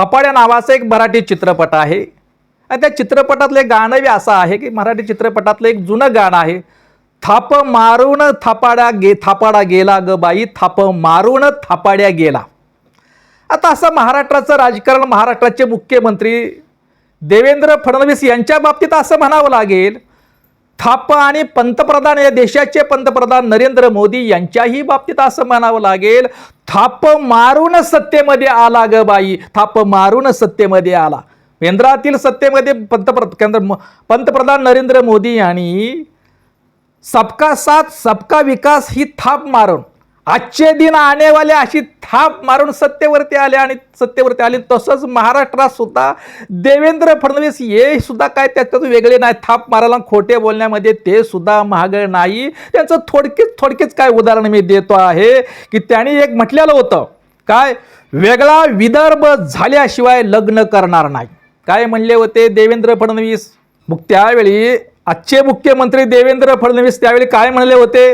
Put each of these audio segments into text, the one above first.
थपाड्या नावाचा एक मराठी चित्रपट आहे. आणि त्या चित्रपटातलं एक गाणं बी असं आहे की मराठी चित्रपटातलं एक जुनं गाणं आहे. थाप मारून थापाड्या गे थापाडा गेला ग बाई थाप मारून थापाड्या गेला. आता असं महाराष्ट्राचं राजकारण महाराष्ट्राचे मुख्यमंत्री देवेंद्र फडणवीस यांच्या बाबतीत असं म्हणावं लागेल थाप आणि पंतप्रधान या देशाचे पंतप्रधान नरेंद्र मोदी यांच्याही बाबतीत असं म्हणावं लागेल थाप मारून सत्तेमध्ये आला ग बाई थाप मारून सत्तेमध्ये आला. केंद्रातील सत्तेमध्ये पंतप्र केंद्र म- पंतप्रधान नरेंद्र मोदी यांनी सबका साथ सबका विकास ही थाप मारून आजचे दिन आनेवाले अशी थाप मारून सत्तेवरती आले आणि सत्तेवरती आले. तसंच महाराष्ट्रात सुद्धा देवेंद्र फडणवीस हे सुद्धा काय त्याच्यात वेगळे नाही. थाप मारायला खोटे बोलण्यामध्ये ते सुद्धा महागड नाही. त्यांचं थोडकेच थोडकेच काय उदाहरण मी देतो आहे की त्यांनी एक म्हटलेलं होतं. काय? वेगळा विदर्भ झाल्याशिवाय लग्न करणार नाही. काय म्हणले होते देवेंद्र फडणवीस? मग त्यावेळी आजचे मुख्यमंत्री देवेंद्र फडणवीस त्यावेळी काय म्हणले होते?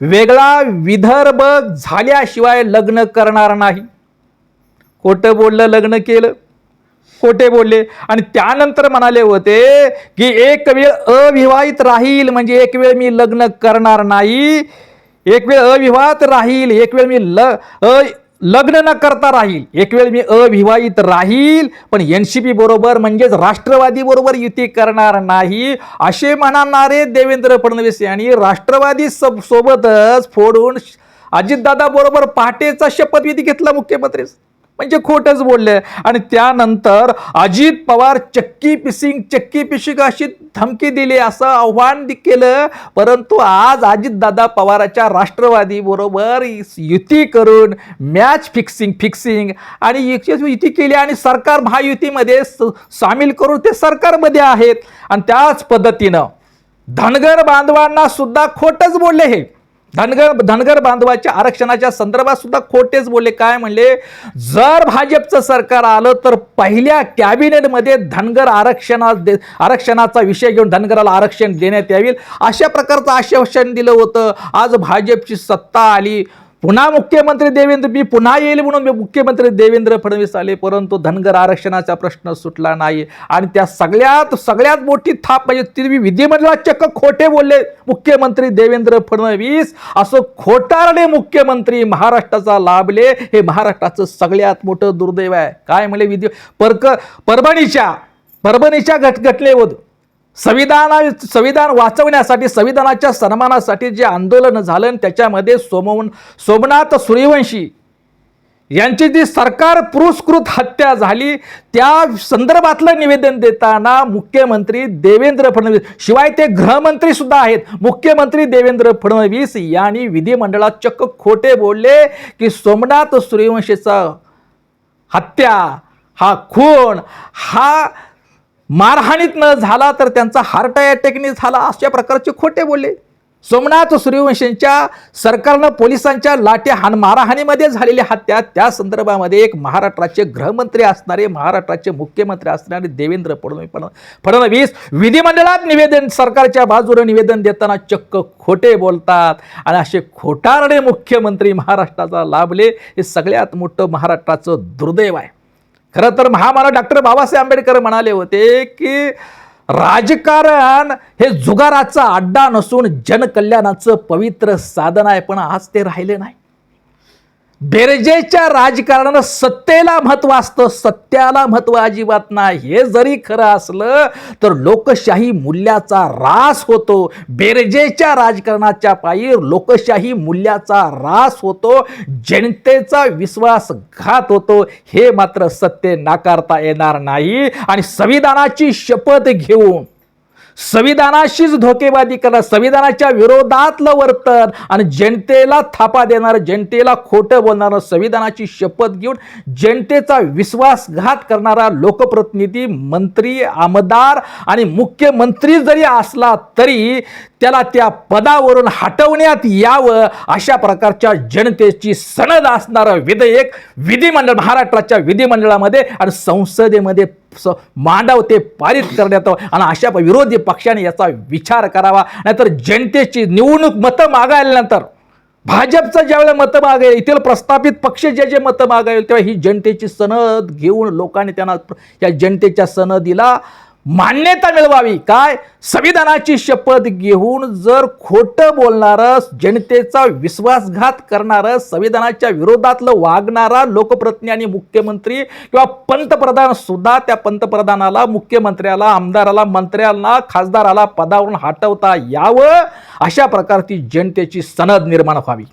वेगळा विदर्भ झाल्याशिवाय लग्न करणार नाही. खोटं बोललं लग्न केलं? खोटे बोलले? आणि त्यानंतर म्हणाले होते की एक वेळ अविवाहित राहील म्हणजे एक वेळ मी लग्न करणार नाही. एक वेळ अविवाहित राहील एक वेळ मी ल अ लग्न न करता राहील. एक वेळ मी अविवाहित राहील पण एन सी पी बरोबर म्हणजेच राष्ट्रवादी बरोबर युती करणार नाही असे म्हणणारे देवेंद्र फडणवीस यांनी राष्ट्रवादी सब सोबतच फोडून अजितदादा बरोबर पहाटेचा शपथविधी घेतला मुख्यमंत्री म्हणजे खोटच बोलले. आणि त्यानंतर अजित पवार चक्की पिसिंग चक्की पिशिंग अशी धमकी दिली असं आव्हान केलं. परंतु आज अजितदादा पवाराच्या राष्ट्रवादी बरोबर युती करून मॅच फिक्सिंग फिक्सिंग आणि युती युती केली आणि सरकार महायुतीमध्ये स- सामील करून ते सरकारमध्ये आहेत. आणि त्याच पद्धतीनं धनगर बांधवांना सुद्धा खोटच बोलले हे. धनगर धनगर बांधवाच्या आरक्षणाच्या संदर्भात सुद्धा खोटेच बोलले. काय म्हणले? जर भाजपचं सरकार आलं तर पहिल्या कॅबिनेटमध्ये धनगर आरक्षणा दे आरक्षणाचा विषय घेऊन धनगराला आरक्षण देण्यात यावी. अशा प्रकारचं आश्वासन दिलं होतं. आज भाजपची सत्ता आली. पुन्हा मुख्यमंत्री देवेंद्र मी पुन्हा येईल म्हणून मी मुख्यमंत्री देवेंद्र फडणवीस आले परंतु धनगर आरक्षणाचा प्रश्न सुटला नाही. आणि त्या सगळ्यात सगळ्यात मोठी थाप म्हणजे ती विधिमंडळात चक्क खोटे बोलले मुख्यमंत्री देवेंद्र फडणवीस. असं खोटारडे मुख्यमंत्री महाराष्ट्राचा लाभले हे महाराष्ट्राचं सगळ्यात मोठं दुर्दैव आहे. काय म्हणले विधी परक परभणीच्या परभणीच्या घट घटनेवर संविधाना संविधान वाचवण्यासाठी संविधानाच्या सन्मानासाठी जे आंदोलन झालं आणि त्याच्यामध्ये सोमवन सोमनाथ सूर्यवंशी यांची जी सरकार पुरस्कृत हत्या झाली त्या संदर्भातलं निवेदन देताना मुख्यमंत्री देवेंद्र फडणवीस शिवाय ते गृहमंत्री सुद्धा आहेत. मुख्यमंत्री देवेंद्र फडणवीस यांनी विधिमंडळात चक्क खोटे बोलले की सोमनाथ सूर्यवंशीचा हत्या हा खून हा मारहाणीत न झाला तर त्यांचा हार्ट अटॅकने झाला अशा प्रकारचे खोटे बोलले. सोमनाथ सूर्यवंशींच्या सरकारनं पोलिसांच्या लाट्या हान मारहाणीमध्ये झालेल्या हत्या. त्या संदर्भामध्ये एक महाराष्ट्राचे गृहमंत्री असणारे महाराष्ट्राचे मुख्यमंत्री असणारे देवेंद्र फडणवीस फडणवीस विधिमंडळात निवेदन सरकारच्या बाजूने निवेदन देताना चक्क खोटे बोलतात. आणि असे खोटारडे मुख्यमंत्री महाराष्ट्राचा लाभले. हे सगळ्यात मोठं महाराष्ट्राचं दुर्दैव आहे. खरं तर महामानव डॉक्टर बाबासाहेब आंबेडकर म्हणाले होते की राजकारण हे जुगाराचा अड्डा नसून जनकल्याणाचं पवित्र साधन आहे पण आज ते राहिले नाही. बेरजेच्या राजकारणानं सत्तेला महत्त्व असतं सत्याला महत्त्व अजिबात नाही. हे जरी खरं असलं तर लोकशाही मूल्याचा रास होतो. बेरजेच्या राजकारणाच्या पायी लोकशाही मूल्याचा रास होतो. जनतेचा विश्वासघात होतो. हे मात्र सत्य नाकारता येणार नाही. आणि संविधानाची शपथ घेऊन संविधानाशीच धोकेबाजी करणार संविधानाच्या विरोधातलं वर्तन आणि जनतेला थापा देणारं जनतेला खोटं बोलणारं संविधानाची शपथ घेऊन जनतेचा विश्वासघात करणारा लोकप्रतिनिधी मंत्री आमदार आणि मुख्यमंत्री जरी असला तरी त्याला त्या पदावरून हटवण्यात यावं अशा प्रकारच्या जनतेची सणद असणारं विधेयक विधिमंडळ महाराष्ट्राच्या विधिमंडळामध्ये आणि संसदेमध्ये स- मांडाव ते पारित करण्यात आणि अशा विरोधी पक्षाने याचा विचार करावा. नाहीतर जनतेची निवडणूक मतं मागायल्यानंतर भाजपचं ज्यावेळेला मतं मागेल येथील प्रस्थापित पक्ष जे जे मतं मागेल तेव्हा ही जनतेची सनद घेऊन लोकांनी त्यांना या जनतेच्या सनदीला मान्यता मिळवावी. काय? संविधानाची शपथ घेऊन जर खोटं बोलणारं जनतेचा विश्वासघात करणारं संविधानाच्या विरोधातलं वागणारा लोकप्रतिनिधी आणि मुख्यमंत्री किंवा पंतप्रधान सुद्धा त्या पंतप्रधानाला मुख्यमंत्र्याला आमदाराला मंत्र्याला खासदाराला पदावरून हटवता यावं अशा प्रकारची जनतेची सनद निर्माण व्हावी.